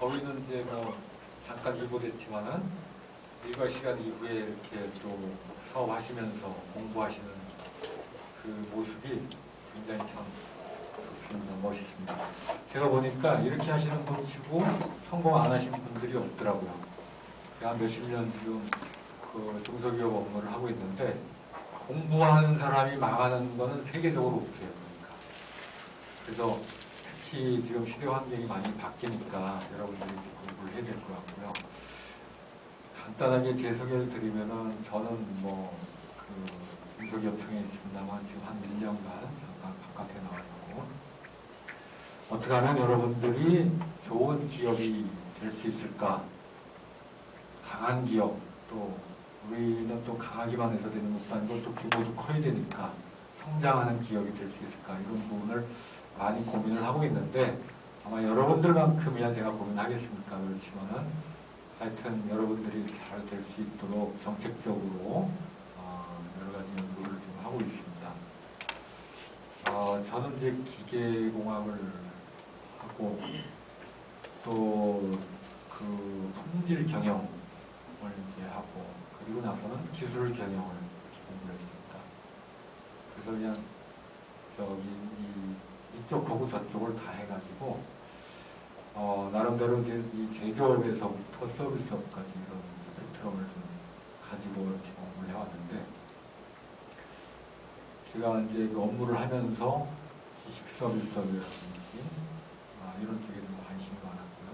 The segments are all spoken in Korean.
저희는 이제 뭐 잠깐 일보됐지만은 일과 시간 이후에 이렇게 또 사업하시면서 공부하시는 그 모습이 굉장히 참 좋습니다. 멋있습니다. 제가 보니까 이렇게 하시는 분 치고 성공 안 하신 분들이 없더라고요. 제가 몇십 년 지금 그 중소기업 업무를 하고 있는데 공부하는 사람이 망하는 거는 세계적으로 없어요. 그러니까. 그래서 특히 지금 시대 환경이 많이 바뀌니까 여러분들이 공부를 해야 될 것 같고요. 간단하게 제 소개를 드리면은 저는 뭐그 중소기업청에 있습니다만 지금 한 1년간 잠깐 바깥에 나와 있고 어떻게 하면 여러분들이 좋은 기업이 될 수 있을까? 강한 기업 또 우리는 또 강하기만 해서 되는 것도 아니고 또 규모도 커야 되니까 성장하는 기업이 될 수 있을까 이런 부분을 많이 고민을 하고 있는데 아마 여러분들만큼이야 제가 고민하겠습니까 그렇지만은 하여튼 여러분들이 잘 될 수 있도록 정책적으로 어, 여러 가지 연구를 지금 하고 있습니다. 어, 저는 이제 기계공학을 하고 또 그 품질 경영을 이제 하고 그리고 나서는 기술 경영을 공부를 했습니다. 그래서 그냥 저기 이, 이쪽하고 저쪽을 다 해가지고 어, 나름대로 이제 이 제조업에서부터 서비스업까지 이런 스펙트럼을 좀 가지고 이렇게 공부를 해왔는데 제가 이제 그 업무를 하면서 지식 서비스업이라든지 아, 이런 쪽에 좀 관심이 많았고요.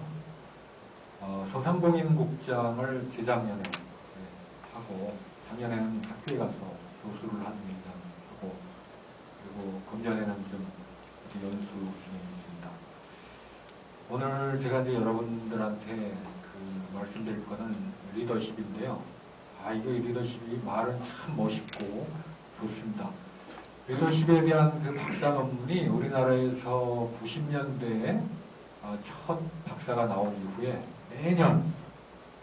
어, 소상공인국장을 재작년에 이제 하고 작년에는 학교에 가서 교수를 하는 일을 하고 그리고 금년에는 좀 이제 연수 중에 있습니다. 오늘 제가 이제 여러분들한테 그 말씀드릴 거는 리더십인데요. 아, 이거 리더십이 말은 참 멋있고 좋습니다. 리더십에 대한 그 박사 논문이 우리나라에서 90년대에 어, 첫 박사가 나온 이후에 매년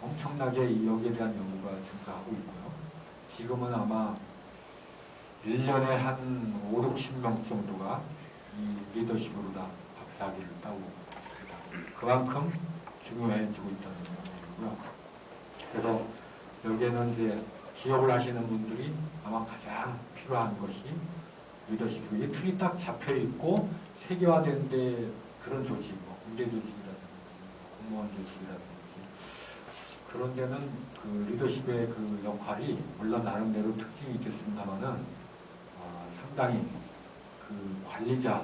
엄청나게 여기에 대한 연구가 증가하고 있고요. 지금은 아마 1년에 한 5, 60명 정도가 이 리더십으로 다 박사학위를 따고 있습니다. 그만큼 중요해지고 있다는 거고요. 그래서 여기에는 이제 기업을 하시는 분들이 아마 가장 필요한 것이 리더십이고 이 틀이 딱 잡혀 있고 세계화된 데 그런 조직, 뭐 군대 조직이라든지 공무원 조직이라든지 그런 데는 그 리더십의 그 역할이 물론 나름대로 특징이 있겠습니다만은 어, 상당히 그 관리자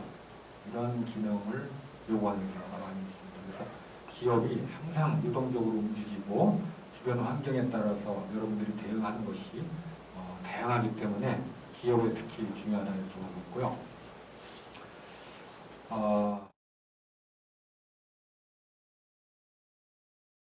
이런 기능을 요구하는 경우가 많이 있습니다. 그래서 기업이 항상 유동적으로 움직이고 주변 환경에 따라서 여러분들이 대응하는 것이 어, 다양하기 때문에 기업에 특히 중요하다는 생각이 있고요.